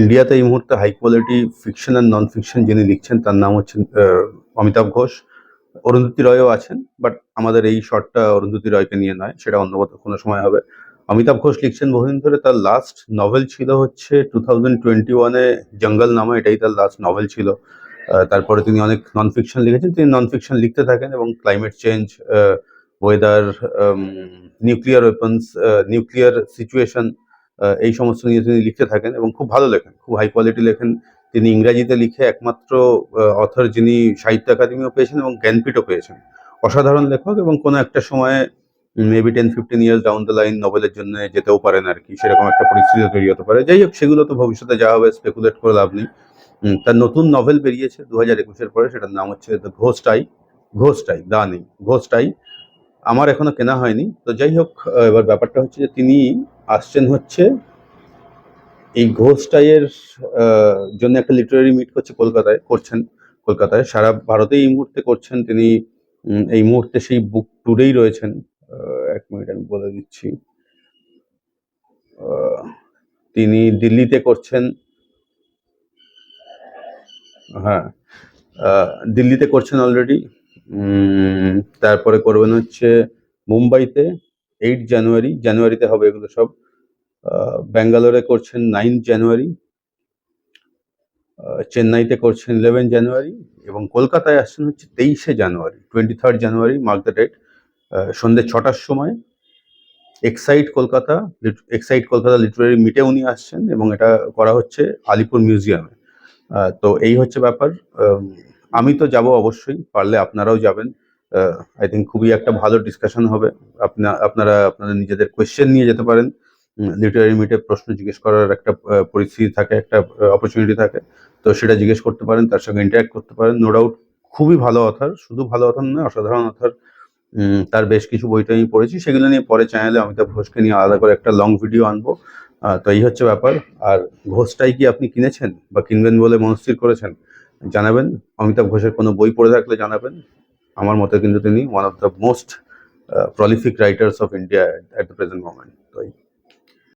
ইন্ডিয়াতে এই মুহূর্তে হাই কোয়ালিটি ফিকশন আর নন ফিকশন যিনি লিখছেন, তার নাম হচ্ছেন অমিতাভ ঘোষ। অরুন্ধতী রয়ও আছেন বাট আমাদের এই শর্টটা অরুন্ধতী রয়কে নিয়ে নয়, সেটা অন্য কোনো সময় হবে। অমিতাভ ঘোষ লিখছেন বহুদিন ধরে, তার লাস্ট নভেল ছিল হচ্ছে টু থাউজেন্ড টোয়েন্টি ওয়ানে জঙ্গল নামে, এটাই তার লাস্ট নভেল ছিল। তারপরে তিনি অনেক নন ফিকশন লিখেছেন, তিনি নন ফিকশন লিখতে থাকেন এবং climate change weather nuclear weapons nuclear situation এই সমস্ত নিয়ে তিনি লিখতে থাকেন এবং খুব ভালো লেখেন, খুব হাই কোয়ালিটি লেখেন। তিনি ইংরাজিতে লিখে একমাত্র অথর যিনি সাহিত্য একাডেমিও পেয়েছেন এবং জ্ঞানপীঠও পেয়েছেন। অসাধারণ লেখক এবং কোনো একটা সময়ে maybe ten fifteen years down the line নোবেলের জন্য যেতেও পারেন আর কি, সেরকম একটা পরিস্থিতি তৈরি হতে পারে। যাই হোক, সেগুলো তো ভবিষ্যতে যা হবে স্পেকুলেট করে লাভ নেই। তার নতুন নভেল বেরিয়েছে দু হাজার একুশের পরে, সেটার নাম হচ্ছে দ্য ঘোস্টাই ঘোস্টাই দা নেই ঘোস্টাই আমার এখনও কেনা হয়নি। তো যাই হোক এবার ব্যাপারটা হচ্ছে যে তিনি আসছেন হচ্ছে এই ঘোস্টাইয়ের আহ, জন্য একটা লিটারারি মিট করছে কলকাতায় করছেন কলকাতায়। সারা ভারতে এই মুহূর্তে করছেন তিনি। এই মুহূর্তে সেই বুক ট্যুরেই রয়েছেন। এক মিনিট আমি বলে দিচ্ছি। তিনি দিল্লিতে করছেন। হ্যাঁ দিল্লিতে করছেন অলরেডি তারপরে করবেন হচ্ছে মুম্বাইতে এইট জানুয়ারি, জানুয়ারিতে হবে এগুলো সব। ব্যাঙ্গালোরে করছেন নাইন জানুয়ারি চেন্নাইতে করছেন ইলেভেন জানুয়ারি এবং কলকাতায় আসছেন হচ্ছে তেইশে জানুয়ারি twenty third January mark the date সন্ধ্যে ছটার সময়। Excite Kolkata excite Kolkata literary মিটে উনি আসছেন এবং এটা করা হচ্ছে আলিপুর মিউজিয়ামে তো এই হচ্ছে ব্যাপার। আম, তো যাব অবশ্যই পারলে আপনারাও যাবেন। আই থিঙ্ক খুবই একটা ভালো ডিসকাশন হবে। আপনা আপনারা আপনাদের নিজেদের কোয়েশ্চেন নিয়ে যেতে পারেন। লিটারি মিটে প্রশ্ন জিজ্ঞেস করার একটা পরিস্থিতি থাকে একটা অপরচুনিটি থাকে। তো সেটা জিজ্ঞেস করতে পারেন তার সঙ্গে ইন্টারাক্ট করতে পারেন। নো ডাউট খুবই ভালো অথার শুধু ভালো অথার নয় অসাধারণ অথার তার বেশ কিছু বইটা আমি পড়েছি সেগুলো নিয়ে পরে চ্যানেলে অমিতাভ ঘোষকে নিয়ে আলাদা করে একটা লং ভিডিও আনব। তো এই হচ্ছে ব্যাপার। আর ঘোষটাই কি আপনি কিনেছেন বা কিনবেন বলে মনস্থির করেছেন? জানাবেন। অমিতাভ ঘোষের কোনো বই পড়ে থাকলে জানাবেন। আমার মতে কিন্তু তিনি one of the most prolific writers of India at the present moment এই